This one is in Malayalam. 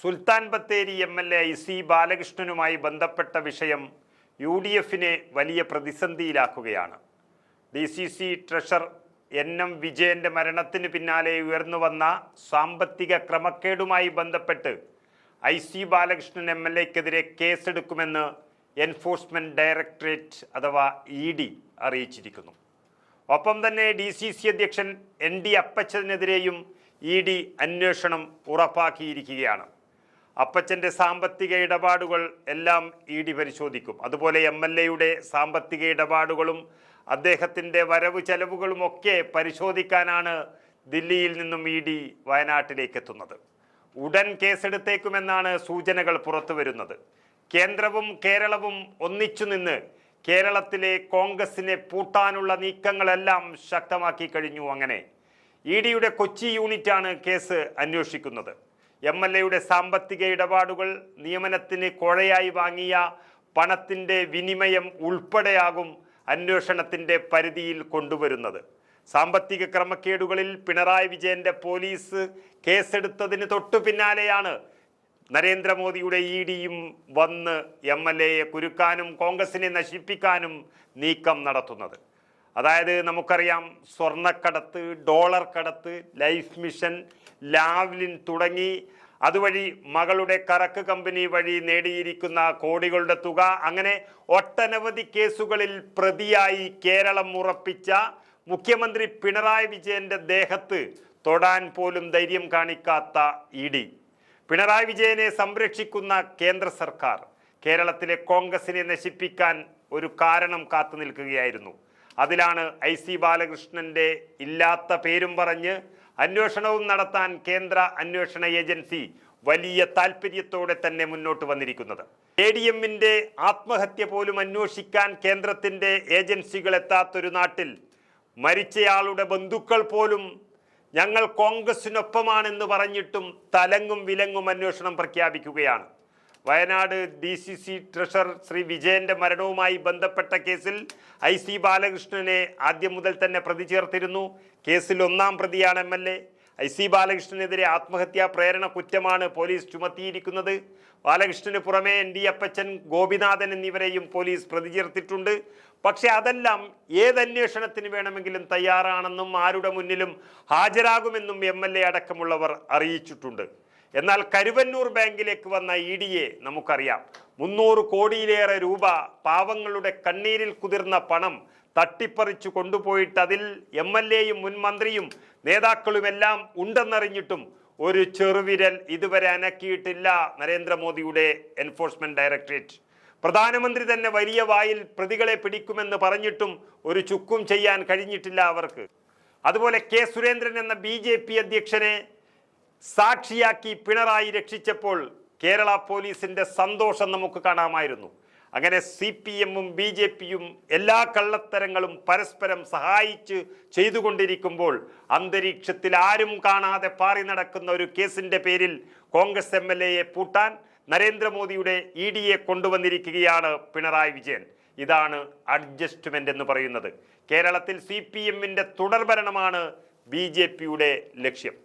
Sultan Bathery M L A C ബാലകൃഷ്ണനുമായി ബന്ധപ്പെട്ട വിഷയം യു ഡി എഫിനെ വലിയ പ്രതിസന്ധിയിലാക്കുകയാണ്. D C C treasurer N M വിജയന്റെ മരണത്തിന് പിന്നാലെ ഉയർന്നു വന്ന സാമ്പത്തിക ക്രമക്കേടുമായി ബന്ധപ്പെട്ട് I C Balakrishnan M L എക്കെതിരെ കേസെടുക്കുമെന്ന് എൻഫോഴ്സ്മെന്റ് ഡയറക്ടറേറ്റ് അഥവാ ഇ ഡി അറിയിച്ചിരിക്കുന്നു. ഒപ്പം തന്നെ ഡി സി സി അധ്യക്ഷൻ എൻ ഡി അപ്പച്ചതിനെതിരെയും ഇ ഡി അന്വേഷണം ഉറപ്പാക്കിയിരിക്കുകയാണ്. അപ്പച്ചന്റെ സാമ്പത്തിക ഇടപാടുകൾ എല്ലാം ഇ ഡി പരിശോധിക്കും. അതുപോലെ എം എൽ എയുടെ സാമ്പത്തിക ഇടപാടുകളും അദ്ദേഹത്തിന്റെ വരവ് ചെലവുകളും ഒക്കെ പരിശോധിക്കാനാണ് ദില്ലിയിൽ നിന്നും ഇ ഡി വയനാട്ടിലേക്ക് എത്തുന്നത് ഉടൻ കേസെടുത്തേക്കുമെന്നാണ് സൂചനകൾ പുറത്തു വരുന്നത് കേന്ദ്രവും കേരളവും ഒന്നിച്ചു നിന്ന് കേരളത്തിലെ കോൺഗ്രസിനെ പൂട്ടാനുള്ള നീക്കങ്ങളെല്ലാം ശക്തമാക്കി കഴിഞ്ഞു അങ്ങനെ. ഇ ഡിയുടെ കൊച്ചി യൂണിറ്റാണ് കേസ് അന്വേഷിക്കുന്നത്. എം എൽ എയുടെ സാമ്പത്തിക ഇടപാടുകൾ നിയമനത്തിന് കോഴയായി വാങ്ങിയ പണത്തിന്റെ വിനിമയം ഉൾപ്പെടെയാകും അന്വേഷണത്തിന്റെ പരിധിയിൽ കൊണ്ടുവരുന്നത്. സാമ്പത്തിക ക്രമക്കേടുകളിൽ പിണറായി വിജയന്റെ പോലീസ് കേസെടുത്തതിന് തൊട്ടു പിന്നാലെയാണ് നരേന്ദ്രമോദിയുടെ ഇ ഡിയും വന്ന് എം എൽ എയെ കുരുക്കാനും കോൺഗ്രസിനെ നശിപ്പിക്കാനും നീക്കം നടത്തുന്നത്. അതായത് നമുക്കറിയാം സ്വർണക്കടത്ത് ഡോളർ കടത്ത് ലൈഫ് മിഷൻ ലാവ്ലിൻ തുടങ്ങി അതുവഴി മകളുടെ കറക്ക് കമ്പനി വഴി നേടിയിരിക്കുന്ന കോടികളുടെ തുക അങ്ങനെ ഒട്ടനവധി കേസുകളിൽ പ്രതിയായി കേരളം ഉറപ്പിച്ച മുഖ്യമന്ത്രി പിണറായി വിജയന്റെ ദേഹത്ത് തൊടാൻ പോലും ധൈര്യം കാണിക്കാത്ത ഇ ഡി. പിണറായി വിജയനെ സംരക്ഷിക്കുന്ന കേന്ദ്ര സർക്കാർ കേരളത്തിലെ കോൺഗ്രസിനെ നശിപ്പിക്കാൻ ഒരു കാരണം കാത്തു നിൽക്കുകയായിരുന്നു. അതിലാണ് ഐ സി ബാലകൃഷ്ണന്റെ ഇല്ലാത്ത പേരും പറഞ്ഞ് അന്വേഷണവും നടത്താൻ കേന്ദ്ര അന്വേഷണ ഏജൻസി വലിയ താല്പര്യത്തോടെ തന്നെ മുന്നോട്ട് വന്നിരിക്കുന്നത്. എ ഡി എമ്മിന്റെ ആത്മഹത്യ പോലും അന്വേഷിക്കാൻ കേന്ദ്രത്തിന്റെ ഏജൻസികൾ എത്താത്തൊരു നാട്ടിൽ മരിച്ചയാളുടെ ബന്ധുക്കൾ പോലും ഞങ്ങൾ കോൺഗ്രസിനൊപ്പമാണെന്ന് പറഞ്ഞിട്ടും തലങ്ങും വിലങ്ങും അന്വേഷണം പ്രഖ്യാപിക്കുകയാണ്. Wayanad D C C treasurer Shri വിജയന്റെ മരണവുമായി ബന്ധപ്പെട്ട കേസിൽ ഐ സി ബാലകൃഷ്ണനെ ആദ്യം മുതൽ തന്നെ പ്രതി ചേർത്തിരുന്നു. കേസിൽ ഒന്നാം പ്രതിയാണ് M L A. I C ബാലകൃഷ്ണനെതിരെ ആത്മഹത്യാ പ്രേരണ കുറ്റമാണ് പോലീസ് ചുമത്തിയിരിക്കുന്നത്. ബാലകൃഷ്ണന് പുറമെ എൻ ഡി അപ്പച്ചൻ ഗോപിനാഥൻ എന്നിവരെയും പോലീസ് പ്രതി ചേർത്തിട്ടുണ്ട്. പക്ഷേ അതെല്ലാം ഏതന്വേഷണത്തിന് വേണമെങ്കിലും തയ്യാറാണെന്നും ആരുടെ മുന്നിലും ഹാജരാകുമെന്നും എം എൽ എ അടക്കമുള്ളവർ അറിയിച്ചിട്ടുണ്ട്. എന്നാൽ കരുവന്നൂർ ബാങ്കിലേക്ക് വന്ന ഇ ഡിയെ നമുക്കറിയാം. മുന്നൂറ് കോടിയിലേറെ രൂപ പാവങ്ങളുടെ കണ്ണീരിൽ കുതിർന്ന പണം തട്ടിപ്പറിച്ചു കൊണ്ടുപോയിട്ട് അതിൽ എം എൽ എയും മുൻ മന്ത്രിയും നേതാക്കളുമെല്ലാം ഉണ്ടെന്നറിഞ്ഞിട്ടും ഒരു ചെറുവിരൽ ഇതുവരെ അനക്കിയിട്ടില്ല നരേന്ദ്രമോദിയുടെ എൻഫോഴ്സ്മെന്റ് ഡയറക്ടറേറ്റ്. പ്രധാനമന്ത്രി തന്നെ വലിയ വായിൽ പ്രതികളെ പിടിക്കുമെന്ന് പറഞ്ഞിട്ടും ഒരു ചുക്കും ചെയ്യാൻ കഴിഞ്ഞിട്ടില്ല അവർക്ക്. അതുപോലെ കെ സുരേന്ദ്രൻ എന്ന ബി അധ്യക്ഷനെ സാക്ഷിയാക്കി പിണറായി രക്ഷിച്ചപ്പോൾ കേരള പോലീസിന്റെ സന്തോഷം നമുക്ക് കാണാമായിരുന്നു. അങ്ങനെ സി പി എമ്മും ബി ജെ പിയും എല്ലാ കള്ളത്തരങ്ങളും പരസ്പരം സഹായിച്ച് ചെയ്തുകൊണ്ടിരിക്കുമ്പോൾ അന്തരീക്ഷത്തിൽ ആരും കാണാതെ പാറി നടക്കുന്ന ഒരു കേസിന്റെ പേരിൽ കോൺഗ്രസ് എം എൽ എയെ പൂട്ടാൻ നരേന്ദ്രമോദിയുടെ ഇ ഡിയെ കൊണ്ടുവന്നിരിക്കുകയാണ് പിണറായി വിജയൻ. ഇതാണ് അഡ്ജസ്റ്റ്മെന്റ് എന്ന് പറയുന്നത്. കേരളത്തിൽ സി പി എമ്മിന്റെ തുടർഭരണമാണ് ബി ജെ പിയുടെ ലക്ഷ്യം.